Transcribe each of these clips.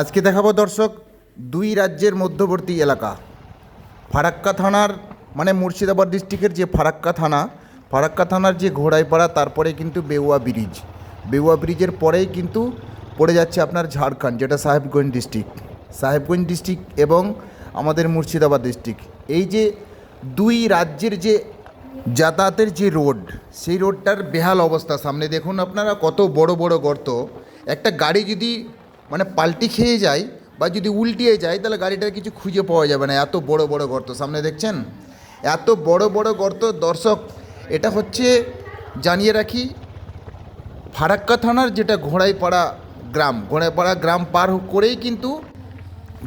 আজকে দেখাবো দর্শক, দুই রাজ্যের মধ্যবর্তী এলাকা। ফারাক্কা থানার মানে মুর্শিদাবাদ ডিস্ট্রিক্টের যে ফারাক্কা থানা, ফারাক্কা থানার যে ঘোড়াইপাড়া, তারপরে কিন্তু বেউয়া ব্রিজ বেউয়া ব্রিজের পরেই কিন্তু পড়ে যাচ্ছে আপনার ঝাড়খণ্ড, যেটা সাহেবগঞ্জ ডিস্ট্রিক্ট সাহেবগঞ্জ ডিস্ট্রিক্ট এবং আমাদের মুর্শিদাবাদ ডিস্ট্রিক্ট এই যে দুই রাজ্যের যে যাতায়াতের যে রোড, সেই রোডটার বেহাল অবস্থা। সামনে দেখুন আপনারা, কত বড় বড় গর্ত। একটা গাড়ি যদি মানে পাল্টি খেয়ে যায় বা যদি উল্টিয়ে যায়, তাহলে গাড়িটার কিছু খুঁজে পাওয়া যাবে না। এত বড় বড় গর্ত, সামনে দেখছেন? এত বড় বড় গর্ত, দর্শক, এটা হচ্ছে, জানিয়ে রাখি, ফারাক্কা থানার যেটা ঘোড়াইপাড়া গ্রাম ঘোড়াইপাড়া গ্রাম পার করেই কিন্তু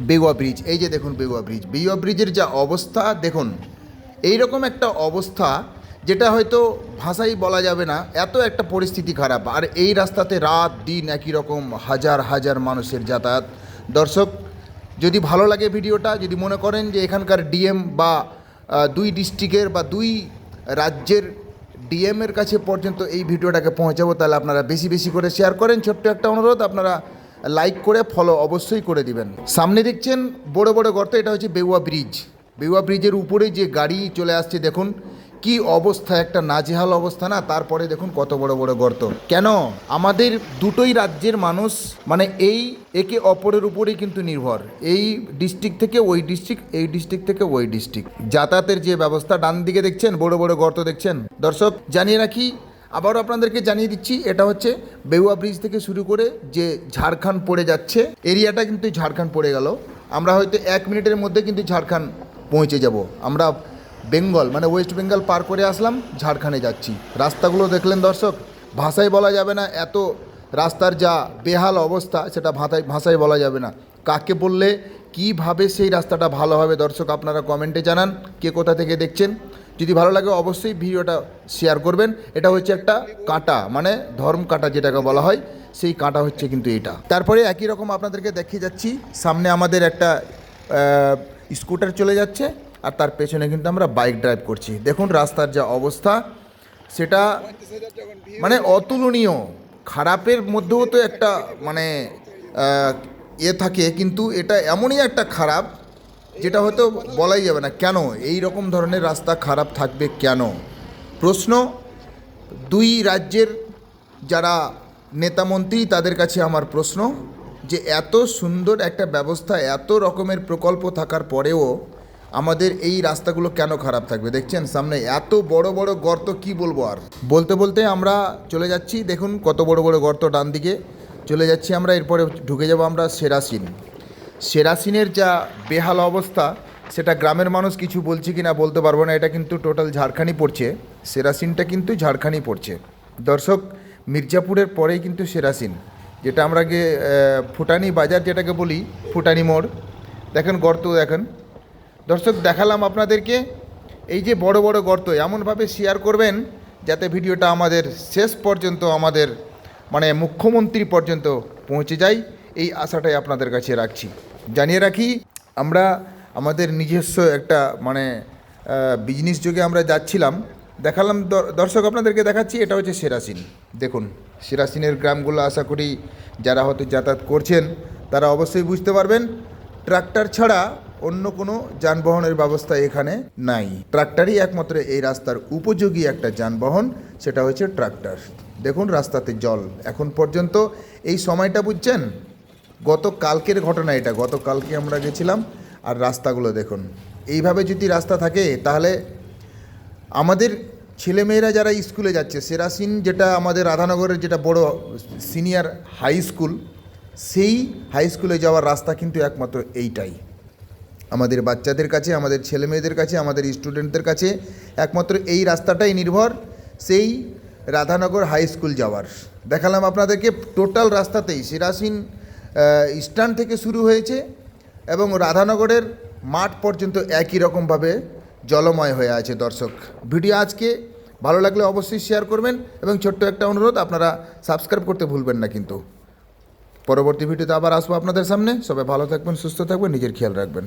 বেগুয়া ব্রিজ, এই যে দেখুন বেগুয়া ব্রিজ। বেগুয়া ব্রিজের যা অবস্থা, দেখুন এই রকম একটা অবস্থা যেটা হয়তো ভাষাই বলা যাবে না, এত একটা পরিস্থিতি খারাপ। আর এই রাস্তাতে রাত দিন একই রকম হাজার হাজার মানুষের যাতায়াত। দর্শক, যদি ভালো লাগে ভিডিওটা, যদি মনে করেন যে এখানকার ডিএম বা দুই ডিস্ট্রিক্টের বা দুই রাজ্যের ডিএমের কাছে পর্যন্ত এই ভিডিওটাকে পৌঁছাবো, তাহলে আপনারা বেশি বেশি করে শেয়ার করেন। ছোট্ট একটা অনুরোধ, আপনারা লাইক করে ফলো অবশ্যই করে দিবেন। সামনে দেখছেন বড় বড় গর্ত, এটা হচ্ছে বেউয়া ব্রিজ। বেউয়া ব্রিজের উপরে যে গাড়ি চলে আসছে, দেখুন কি অবস্থা, একটা নাজেহাল অবস্থা না? তারপরে দেখুন কত বড় বড় গর্ত। কেন? আমাদের দুটোই রাজ্যের মানুষ মানে এই একে অপরের উপরেই কিন্তু নির্ভর। এই ডিস্ট্রিক্ট থেকে ওই ডিস্ট্রিক্ট এই ডিস্ট্রিক্ট থেকে ওই ডিস্ট্রিক্ট যাতায়াতের যে ব্যবস্থা, ডান দিকে দেখছেন, বড় বড় গর্ত দেখছেন। দর্শক, জানিয়ে রাখি, আবারও আপনাদেরকে জানিয়ে দিচ্ছি, এটা হচ্ছে বেউয়া ব্রিজ থেকে শুরু করে যে ঝাড়খণ্ড পড়ে যাচ্ছে, এরিয়াটা কিন্তু ঝাড়খণ্ড পড়ে গেল। আমরা হয়তো এক মিনিটের মধ্যে কিন্তু ঝাড়খণ্ড পৌঁছে যাব। আমরা বেঙ্গল মানে ওয়েস্ট বেঙ্গল পার করে আসলাম, ঝাড়খণ্ডে যাচ্ছি। রাস্তাগুলো দেখলেন দর্শক, ভাষায় বলা যাবে না, এত রাস্তার যা বেহাল অবস্থা, সেটা ভাষায় ভাষায় বলা যাবে না। কাকে বললে, কীভাবে সেই রাস্তাটা ভালো হবে দর্শক, আপনারা কমেন্টে জানান, কে কোথা থেকে দেখছেন। যদি ভালো লাগে অবশ্যই ভিডিওটা শেয়ার করবেন। এটা হচ্ছে একটা কাঁটা মানে ধর্ম কাঁটা যেটাকে বলা হয়, সেই কাঁটা হচ্ছে কিন্তু এটা। তারপরে একই রকম আপনাদেরকে দেখিয়ে যাচ্ছি, সামনে আমাদের একটা স্কুটার চলে যাচ্ছে। আর তার পেছনে কিন্তু আমরা বাইক ড্রাইভ করছি। দেখুন রাস্তার যা অবস্থা সেটা মানে অতুলনীয়। খারাপের মধ্যেও তো একটা মানে আহ, ইয়ে থাকে কিন্তু এটা এমনই একটা খারাপ যেটা হয়তো বলাই যাবে না কেন? এই রকম ধরনের রাস্তা খারাপ থাকবে কেন? প্রশ্ন দুই রাজ্যের যারা নেতামন্ত্রী তাদের কাছে আমার প্রশ্ন যে এত সুন্দর একটা ব্যবস্থা এত রকমের প্রকল্প থাকার পরেও আমাদের এই রাস্তাগুলো কেন খারাপ থাকবে? দেখছেন সামনে এত বড় বড় গর্ত, কি বলব আর? বলতে বলতে আমরা চলে যাচ্ছি, দেখুন কত বড় বড় গর্ত ডান দিকে। চলে যাচ্ছি আমরা, এরপরে ঢুকে যাব আমরা সেরাসিন। সেরাসিনের যা বেহাল অবস্থা, সেটা গ্রামের মানুষ কিছু বলছে কি না বলতে পারব না, এটা কিন্তু টোটাল ঝাড়খানি পড়ছে। সেরাসিনটা কিন্তু ঝাড়খানি পড়ছে। দর্শক, মির্জাপুরের পরেই কিন্তু সেরাসিন, যেটা আমরা ফুটানি বাজার যেটাকে বলি, ফুটানি মোড়। দেখেন গর্ত দেখেন। দর্শক, দেখালাম আপনাদেরকে এই যে বড় বড় গর্ত, এমনভাবে শেয়ার করবেন যাতে ভিডিওটা আমাদের শেষ পর্যন্ত, আমাদের মানে মুখ্যমন্ত্রী পর্যন্ত পৌঁছে যায়। এই আশাটাই আপনাদের কাছে রাখছি। জানিয়ে রাখি, আমরা আমাদের নিজস্ব একটা মানে বিজনেস যোগে আমরা যাচ্ছিলাম। দেখালাম দর্শক, আপনাদেরকে দেখাচ্ছি, এটা হচ্ছে সেরাসিন। দেখুন, সেরাসিনের গ্রামগুলো আশা করি যারা হয়তো যাতায়াত করছেন, তারা অবশ্যই বুঝতে পারবেন, ট্রাক্টর ছাড়া অন্য কোনো যানবাহনের ব্যবস্থা এখানে নাই। ট্রাক্টারই একমাত্র এই রাস্তার উপযোগী একটা যানবাহন, সেটা হচ্ছে ট্রাক্টর। দেখুন রাস্তাতে জল। এখন পর্যন্ত এই সময়টা বুঝছেন? গত কালকের ঘটনা এটা। গতকালকে আমরা গেছিলাম আর রাস্তাগুলো দেখুন। এইভাবে যদি রাস্তা থাকে, তাহলে আমাদের ছেলেমেয়েরা যারা স্কুলে যাচ্ছে, সেরাসিন যেটা আমাদের রাধানগরের যেটা বড় সিনিয়র হাই স্কুল সেই হাই স্কুলে যাওয়ার রাস্তা কিন্তু একমাত্র এইটাই। আমাদের বাচ্চাদের কাছে, আমাদের ছেলেমেয়েদের কাছে, আমাদের স্টুডেন্টদের কাছে একমাত্র এই রাস্তাটাই নির্ভর, সেই রাধানগর হাই স্কুল যাওয়ার। দেখালাম আপনাদেরকে টোটাল রাস্তাতেই সিরাসিন স্ট্যান্ড থেকে শুরু হয়েছে এবং রাধানগরের মাঠ পর্যন্ত একই রকমভাবে জলময় হয়ে আছে দর্শক। ভিডিও আজকে ভালো লাগলে অবশ্যই শেয়ার করবেন এবং ছোট্ট একটা অনুরোধ, আপনারা সাবস্ক্রাইব করতে ভুলবেন না কিন্তু। পরবর্তী ভিডিওতে আবার আসব আপনাদের সামনে। সবাই ভালো থাকবেন, সুস্থ থাকবেন, নিজের খেয়াল রাখবেন।